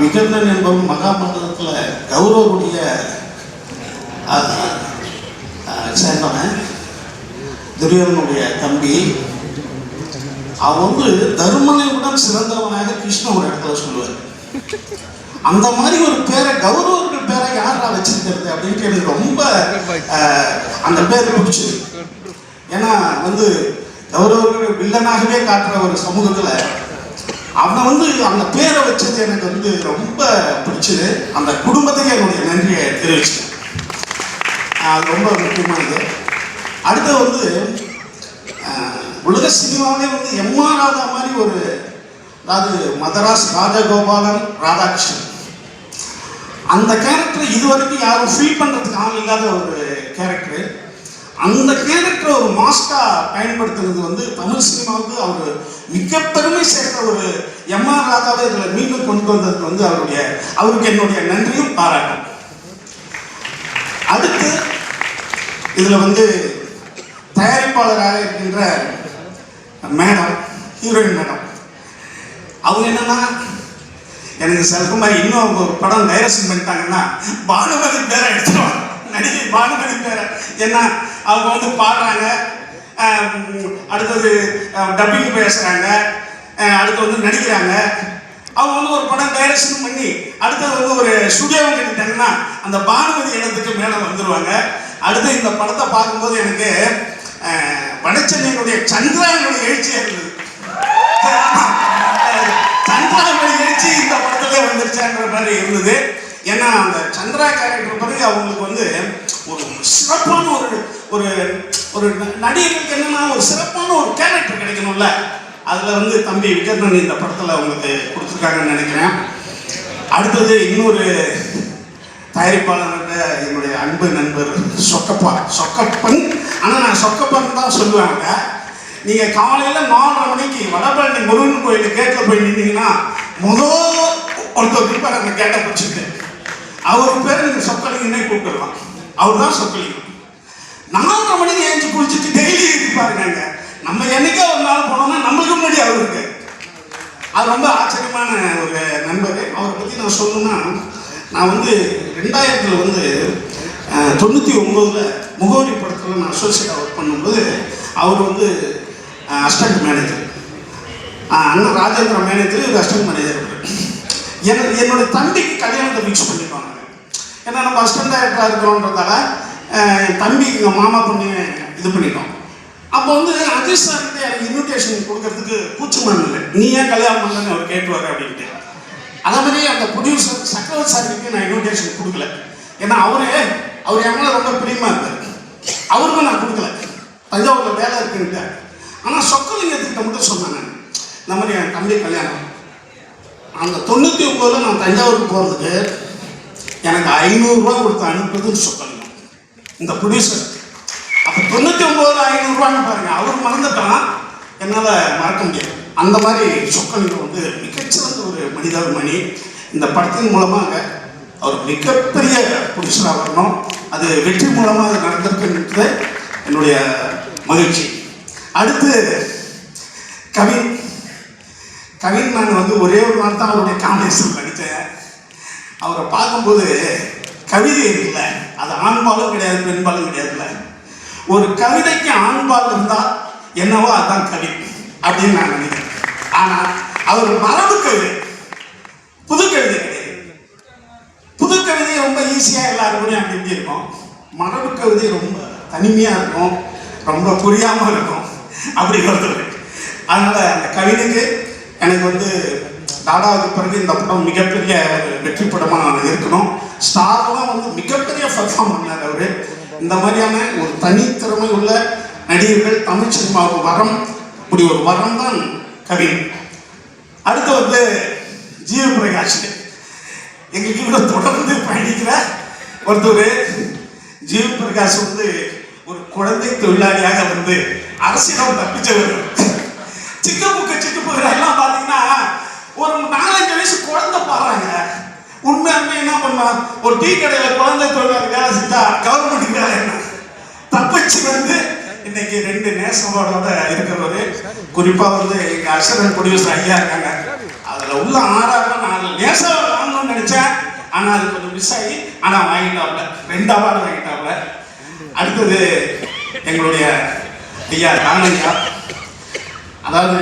விகர்ணன் என்பவன் மகாபாரதத்தில் கௌரவருடைய சேர்ந்தவன். துரியோதனுடைய தம்பி. அவன் வந்து தருமனையுடன் விட சிறந்தவனாக கிருஷ்ணன் ஒரு இடத்துல சொல்லுவார். அந்த மாதிரி ஒரு பேரை கௌரவர்கள் பேரை யாரா வச்சிருக்கிறது அப்படின்ட்டு எனக்கு ரொம்ப அந்த பேர் பிடிச்சது ஏன்னா வந்து கௌரவர்கள் வில்லனாகவே காட்டுற ஒரு சமூகத்துல அவன் வந்து அந்த பேரை வச்சது எனக்கு வந்து ரொம்ப பிடிச்சது. அந்த குடும்பத்துக்கு என்னுடைய நன்றியை தெரிவிச்சேன் அது ரொம்ப முக்கியமானது. அடுத்து வந்து உலக சினிமாவிலே வந்து எம்மா ராதா மாதிரி ஒரு அதாவது மதராஸ் ராஜகோபாலன் ராதாகிருஷ்ணன். அந்த கேரக்டர் இதுவரைக்கும் யாரும் ஃபீல் பண்ணுறதுக்கு ஆள் இல்லாத ஒரு கேரக்டர் அந்த கேரக்டர் ஒரு மாஸ்டா பயன்படுத்துறது வந்து தமிழ் சினிமாவுக்கு அவர் மிக பெருமை சேர்த்த ஒரு எம்ஆர் ராதாவை இதில் மீண்டும் கொண்டு வந்ததுக்கு வந்து அவருடைய அவருக்கு என்னுடைய நன்றியும் பாராட்டும். அடுத்து இதில் வந்து தயாரிப்பாளராக இருக்கின்ற மேடம் ஹீரோயின் மேடம். அவங்க என்னன்னா எனக்கு செல்குமார் இன்னும் ஒரு படம் டைரக்ஷன் பண்ணிட்டாங்கன்னா பானுமதி பேரை எடுத்துருவாங்க. நடிகை பானுமதி பேரை. ஏன்னா அவங்க வந்து பாடுறாங்க. அடுத்தது டப்பிங் பேசுகிறாங்க அடுத்து வந்து நடிக்கிறாங்க. அவங்க வந்து ஒரு படம் டைரக்ஷன் பண்ணி அடுத்தது வந்து ஒரு ஸ்டுடியோவை கட்டிட்டாங்கன்னா அந்த பானுமதி இடத்துக்கு மேலே வந்துடுவாங்க அடுத்து இந்த படத்தை பார்க்கும்போது எனக்கு வடச்சென்னையினுடைய சந்திராயனுடைய எழுச்சியாக இருந்தது. சந்திராமணி எழுச்சி இந்த படத்துல வந்துருச்சாங்கிற மாதிரி இருந்தது. ஏன்னா அந்த சந்திரா கேரக்டர் பிறகு அவங்களுக்கு வந்து ஒரு சிறப்பான ஒரு ஒரு ஒரு ந- நடிகர்களுக்கு என்னன்னா ஒரு சிறப்பான ஒரு கேரக்டர் கிடைக்கணும்ல. அதுல வந்து தம்பி விகர்ணன் இந்த படத்துல அவங்களுக்கு கொடுத்துருக்காங்கன்னு நினைக்கிறேன். அடுத்தது இன்னொரு தயாரிப்பாளர்கிட்ட என்னுடைய அன்பு நண்பர் சொக்கப்பா சொக்கப்பன். ஆனால் நான் சொக்கப்பன் தான் சொல்லுவாங்க நீங்கள் காலையில் நாலரை மணிக்கு வடபழனி முருகன் கோயில் கேட்டில் போய் நின்னீங்கன்னா முதல் ஒருத்தர் இருப்பார் அந்த கேட்டை பிடிச்சிட்டு அவர் பேர் நீங்கள் சொக்கலிங்கன்னே கூப்பிடலாம். அவர் தான் சொக்கலிங்கம் நாலரை மணிக்கு ஏஞ்சி குளிச்சுட்டு டெய்லி இருப்பாருங்க நம்ம என்னைக்கோ ஒரு நாள் போனோம்னா நம்மளுக்கு முன்னாடி அவர் இருக்கு. அது ரொம்ப ஆச்சரியமான ஒரு நண்பர். அவரை பற்றி நான் சொல்லணும்னா நான் வந்து ரெண்டாயிரத்தில் வந்து தொண்ணூற்றி ஒம்போதில் முகவரி படத்தில் நான் அசோசியேட் ஒர்க் பண்ணும்போது அவர் வந்து அசிஸ்டன்ட் மேனேஜர் அண்ணன் ராஜேந்திர மேனேஜர் இவர் அசிஸ்டன்ட் மேனேஜர் எனக்கு என்னோட தம்பிக்கு கல்யாணத்தை ஃபிக்ஸ் பண்ணிப்பாங்க ஏன்னா நம்ம அசிஸ்டன்ட் டைரக்டராக இருக்கிறோன்றதால என் தம்பி எங்கள் மாமா பொண்ணு இது பண்ணிட்டோம். அப்போ வந்து அஜித் சார்கிட்ட எனக்கு இன்விடேஷன் கொடுக்கறதுக்கு கூச்சமான இல்லை. நீ ஏன் கல்யாணம் பண்ணலன்னு அவர் கேட்டுவார் அப்படின்ட்டு. அதே மாதிரி அந்த ப்ரொடியூசர் சக்கரவர்த்தி சாருக்கு நான் இன்விடேஷன் கொடுக்கல. ஏன்னா அவரே அவர் என் மேலே ரொம்ப பிரியமா இருந்தார். அவருக்கும் நான் கொடுக்கல. தஞ்சாவூரில் வேலை இருக்குன்ட்டு. ஆனால் சொக்கலிங்கத்துக்கிட்ட மட்டும் சொன்னாங்க இந்த மாதிரி என் தம்பி கல்யாணம். அந்த தொண்ணூற்றி ஒம்போதில் நான் தஞ்சாவூருக்கு போகிறதுக்கு எனக்கு ஐநூறுரூவா கொடுத்து அனுப்புறதுன்னு சொல்லணும் இந்த ப்ரொடியூசர் அப்போ தொண்ணூற்றி ஒம்பது ஐநூறுரூவான்னு பாருங்க அவர் மறந்துட்டான் என்னால் மறக்க முடியாது. அந்த மாதிரி சொக்கலிங்கம் வந்து மிகச்சிறந்த ஒரு மனிதாபிமானி இந்த படத்தின் மூலமாக அவர் மிகப்பெரிய புருஷனாக வரணும். அது வெற்றி மூலமாக அது நடந்திருக்குன்றது என்னுடைய மகிழ்ச்சி. அடுத்து கவின். கவின் நான் வந்து ஒரே ஒரு நாள் தான் அவருடைய காம்பினேஷன் படித்தேன் அவரை பார்க்கும்போது கவிதை இருக்குல்ல அது ஆண்பாலும் கிடையாது பெண்பாலும் கிடையாதுல்ல. ஒரு கவிதைக்கு ஆண்பால் இருந்தால் என்னவோ அதுதான் கவி அப்படின்னு நான் நினைக்கிறேன். ஆனால் அவர் மரபு கவிதை புது கவிதை கிடையாது. புது கவிதை ரொம்ப ஈஸியாக எல்லாருக்கும் அப்படி இருக்கும் மரபு கவிதை ரொம்ப தனிமையாக இருக்கும் ரொம்ப புரியாமல் இருக்கும் அப்படி ஒருத்தர் அதனால் அந்த கவிதைக்கு எனக்கு வந்து தாடாவுக்கு பிறகு இந்த படம் மிகப்பெரிய ஒரு வெற்றி படமாக இருக்கணும். ஸ்டார்லாம் வந்து மிகப்பெரிய பர்ஃபார்ம் பண்ணார் அவர். இந்த மாதிரியான ஒரு தனித்திறமை உள்ள நடிகர்கள் தமிழ் சினிமாவுக்கு வரம் இப்படி ஒரு வரம் தான் கவின் அடுத்து வந்து ஜீவ பிரகாஷ். எங்களுக்கு கூட தொடர்ந்து பயணிக்கிற ஒருத்தர். ஜீவ பிரகாஷ் வந்து ஒரு குழந்தை தொழிலாளியாக வந்து அரசியலம் தப்பிச்சவர். சிக்க புக்க சிக்க எல்லாம் ஒரு நாலஞ்சு வயசு குழந்தை பாடுறாங்க உண்மையாலுமே என்ன பண்ணலாம் ஒரு டீ கடையில் குழந்தை தொழிலாளி வேலை செஞ்சா கவர்மெண்ட் வேலை என்ன? தப்பிச்சு வந்து இன்னைக்கு ரெண்டு நேசங்களோட இருக்கிறவரு. குறிப்பா வந்து எங்க அசரன் ப்ரொடியூசர் ஐயா இருக்காங்க. அதுல உள்ள ஆறாவது நாலு நேசம் நினைச்சேன். ஆனா அது கொஞ்சம் மிஸ் ஆகி ஆனா வாங்கிட்டாப்ல ரெண்டு அவார்டு வாங்கிட்டாப்ல அடுத்தது எங்களுடைய ஐயா ராணையா அதாவது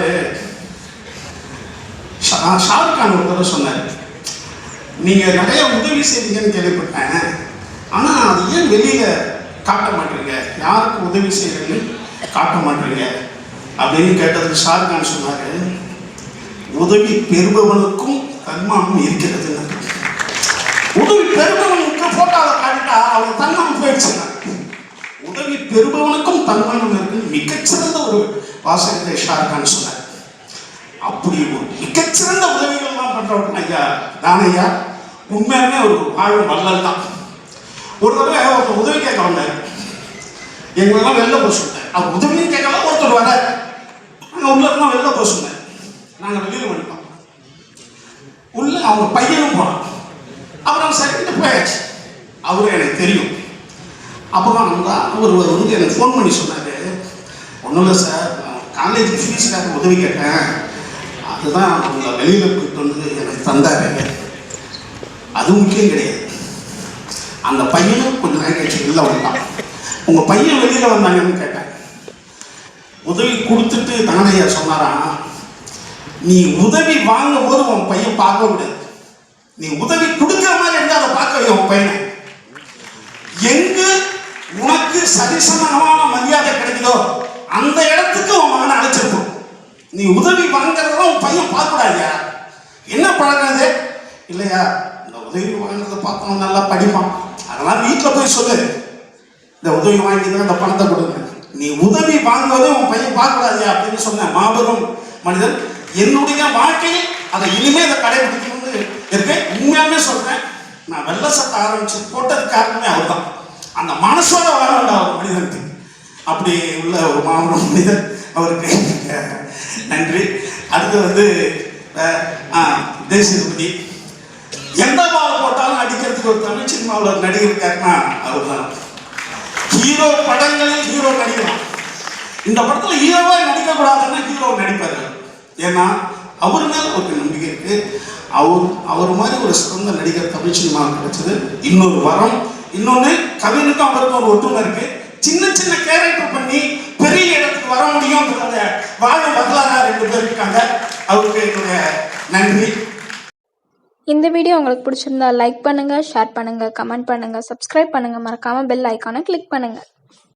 ஷாருக் கான் ஒரு தடவை சொன்னார். நீங்கள் நிறைய உதவி செய்வீங்கன்னு கேள்விப்பட்டேன். ஆனால் அது ஏன் வெளியில் காட்ட மாட்டீங்க? யாருக்கு உதவி செய்கிறீங்கன்னு காட்ட மாட்டீங்க? அப்படின்னு கேட்டதுக்கு ஷாருக் கான் உதவி பெறுபவனுக்கும் தன்மானம் இருக்கிறது உதவி பெறுபவனுக்கு போட்டோவை காட்டிட்டா அவன் தன்மானம் போயிடுச்சுங்க உதவி பெறுபவனுக்கும் தன்மானம் இருக்குன்னு மிகச்சிறந்த ஒரு வாசகத்தை ஷாருக் கான் சொன்னார். அப்படி ஒரு மிகச்சிறந்த உதவிகள்லாம் பண்றவன். ஐயா தானையா உண்மையாலுமே ஒரு வாழ்வு வள்ளல் தான். ஒரு தடவை ஒருத்தர் உதவி கேட்க வந்தார். எங்களெல்லாம் வெளில போக சொன்னேன் அவர் உதவியும் கேட்கலாம் ஒருத்தர் வர நாங்கள் உள்ள வெளில போக சொன்னேன் நாங்கள் வெளியில் பண்ணிப்போம் உள்ள அவங்க பையனும் போனான். அப்புறம் சரிக்கிட்டு போயாச்சு. அவரு எனக்கு தெரியும். அப்புறம் நல்லா அவர் வந்து எனக்கு ஃபோன் பண்ணி சொன்னார். ஒன்றும் இல்லை சார் காலேஜ் ஃபீஸ்க்காக உதவி கேட்டேன். அதுதான் அவங்க வெளியில் போயிட்டு வந்து எனக்கு தந்தார் அது முக்கியம் கிடையாது. அந்த பையனும் கொஞ்சம் நேரம் கழிச்சு வெளில வந்தான். உங்கள் பையன் வெளியில் வந்தாங்கன்னு கேட்டேன். உதவி கொடுத்துட்டு தானையா சொன்னாராம் நீ உதவி வாங்கும் போது உன் பையன் பார்க்க கூடாது நீ உதவி கொடுக்குற மாதிரி இருந்தால் அதை பார்க்க வை உன் பையனை. எங்கு உனக்கு சரிசமமான மரியாதை கிடைக்குதோ அந்த இடத்துக்கு நீ உதவி வாங்குறதெல்லாம் உன் பையன் பார்க்கக்கூடாதுயா? என்ன பழகிறது இல்லையா இந்த உதவி வாங்குறதை பார்த்தவன் நல்லா படிப்பான் அதெல்லாம் வீட்டில் போய் சொல்லு. இந்த உதவி வாங்கி அந்த இந்த பணத்தை கொடுங்க. நீ உதவி வாங்குவதை உன் பையன் பார்க்கக்கூடாதுயா அப்படின்னு சொன்ன மாபெரும் மனிதன் என்னுடைய வாழ்க்கையில் அதை இனிமேல் அதை கடைபிடிக்கணும்னு இருக்கேன். உண்மையாலுமே சொல்றேன் நான் வெள்ள சட்டை ஆரம்பிச்சு போட்டது காரணமே அவர் தான் அந்த மனசோட வர வேண்டாம் மனிதனுக்கு அப்படி உள்ள ஒரு மாபெரும் மனிதன் அவருக்கு நன்றி. அடுத்து வந்து தேசியபதி எந்த பால் போட்டாலும் அடிக்கிறதுக்கு ஒரு தமிழ் சினிமாவில் ஒரு நடிகர் இருக்காருன்னா அவர் தான் ஹீரோ படங்களில் ஹீரோ நடிக்கலாம். இந்த படத்துல ஹீரோவா நடிக்கக்கூடாதுன்னா ஹீரோ நடிப்பார். ஏன்னா அவர் மேல ஒரு நம்பிக்கை இருக்கு. அவர் அவர் மாதிரி ஒரு சிறந்த நடிகர் தமிழ் சினிமா கிடைச்சது. இன்னொரு வரம். இன்னொன்னு கவினுக்கும் அவருக்கும் ஒரு ஒற்றுமை இருக்கு. சின்ன சின்ன கேரக்டர் பண்ணி பெரிய இடத்துக்கு வர முடியும் வாழ வரலாறா ரெண்டு பேர் இருக்காங்க அவருக்கு என்னுடைய நன்றி. இந்த வீடியோ உங்களுக்கு பிடிச்சிருந்தா லைக் பண்ணுங்க ஷேர் பண்ணுங்க கமெண்ட் பண்ணுங்க சப்ஸ்கிரைப் பண்ணுங்க. மறக்காம பெல் ஐக்கானை கிளிக் பண்ணுங்க.